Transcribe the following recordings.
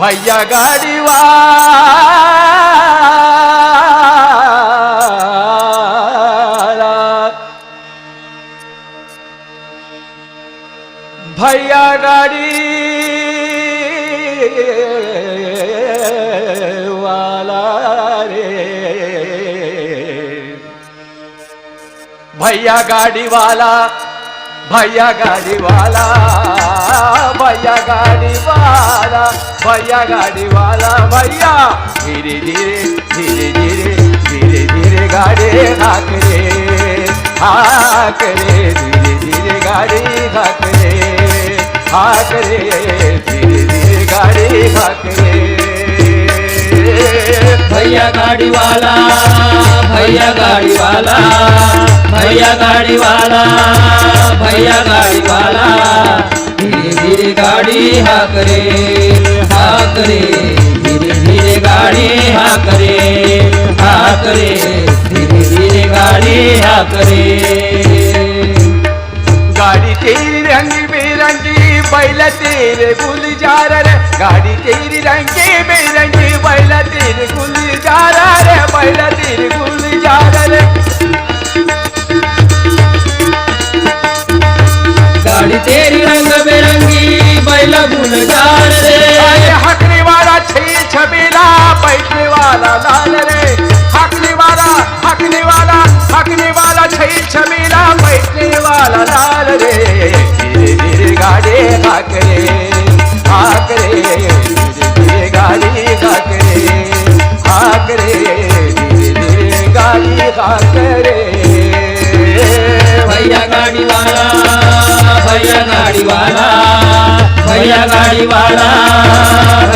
भैया गाडी वाला भैया गाडी वाला रे भैया गाड़ी वाला भैया गाड़ी वाला भैया गाड़ी वाला भैया गाड़ी वाला भैया धीरे धीरे धीरे धीरे धीरे धीरे गाड़ी हाक रे हाक रे धीरे धीरे गाड़ी हाक रे हाक रे धीरे धीरे भैया गाड़ी वाला भैया गाड़ी वाला भैया गाड़ी वाला भैया गाड़ी वाला धीरे धीरे गाड़ी हाकरे हाकरे धीरे धीरे गाड़ी हाकरे हाकरे धीरे धीरे गाड़ी हाकरे गाड़ी तेरी रंग बिरंगी बैल तेरे भूल जा रहे गाड़ी तेरी रंगे में रंगे बैला तेरे गुल जा रहा रे बैला तेरे गुल जा रहा रे गाड़ी तेरी रंग बिरंगी बैला गुल जा रे अरे हकने वाला छे छबीला बैठने वाला लाल रे हकने वाला हकने वाला हकने वाला छे छबीला बैठने वाला लाल रे धीरे धीरे गाड़े भाग रे ठाकरे धीरे गाडी ठाकरे रे धीरे गाडी रे भैया गाडीवाला भैया गाडीवाला भैया गाडीवाला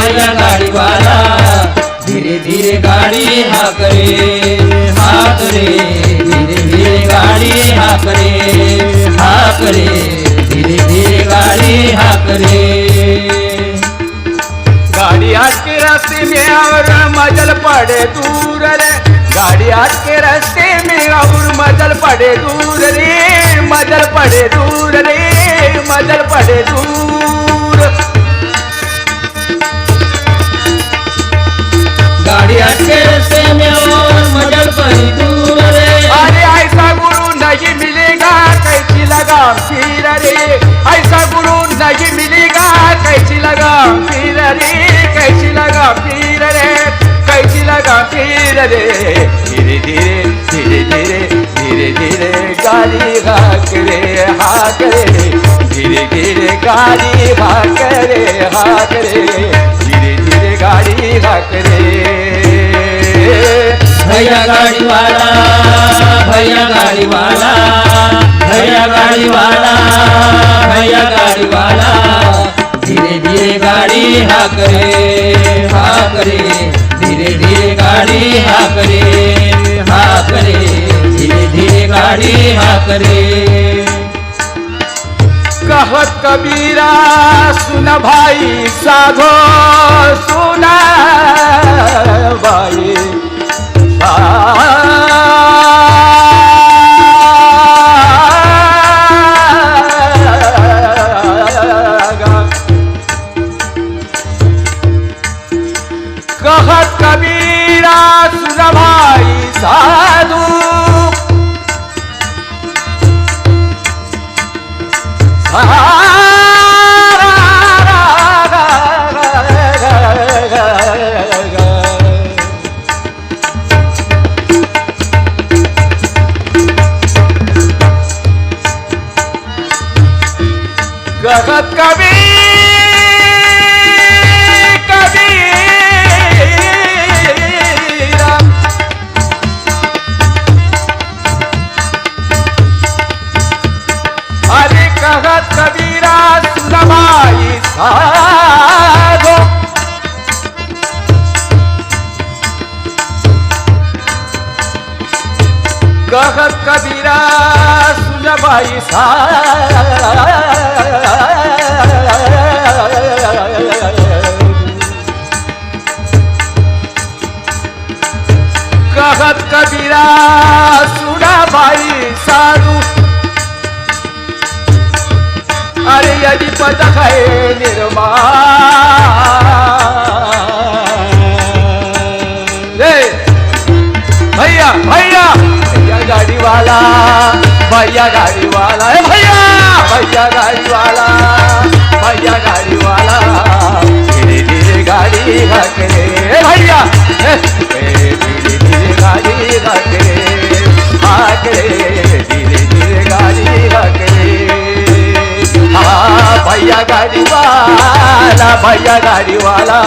भैया गाडीवाला धीरे धीरे गाडी हाकरे रे धीरे धीरे गाडी हाकरे हाकरे धीरे धीरे गाडी हाकरे મે આવતા માજલ પડે દૂર રે ગાડી આકે રસ્તે મિલ ઓર માજલ પડે દૂર રે માજલ પડે દૂર રે માજલ પડે દૂર ગાડી આકે રસ્તે મે આવતા માજલ પડે દૂર રે આઈસા ગુરુ નહીં મિલેગા કૈસી લાગતી રે આઈસા ગુરુ કાઈ મિલેગા કૈસી લાગતી રે गाफीर रे कैचीला गाफीर रे धीरे धीरे धीरे धीरे धीरे धीरे गाली रे हाक रे धीरे धीरे गाली भाक रे हाक रे धीरे धीरे गाडी भाक रे भैया गाड़ी वाला भैया गाड़ी वाला भैया गाड़ी वाला भैया हा करे हा करे धीरे धीरे गाड़ी हा करे हा करे धीरे धीरे गाड़ी हा करे कहत कबीरा सुन भाई साधो सुना भाई जगत कबीर साधो गह कबीरा सा कहत कबीरा सुनाबाई साधू अरे यदि पद है निर्मा भैया भैया भैया गाड़ी वाला भैया गाड़ी वाला भैया भैया गाड़ी वाला भैया गाड़ी वाला धीरे धीरे गाड़ी घटे भैया धीरे धीरे गाड़ी घटे आगे भैया गाड़ी वाला भैया गाड़ी वाला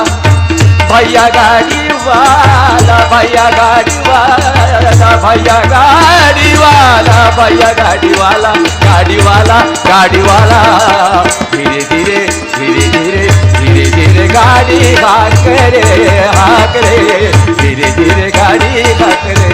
भैया गाड़ी वाला भैया गाड़ी वाला भैया गाड़ी वाला भैया गाड़ी वाला गाड़ी वाला गाड़ी वाला धीरे धीरे धीरे धीरे धीरे धीरे गाड़ी भाग रे भाग रे धीरे धीरे गाड़ी भाग रे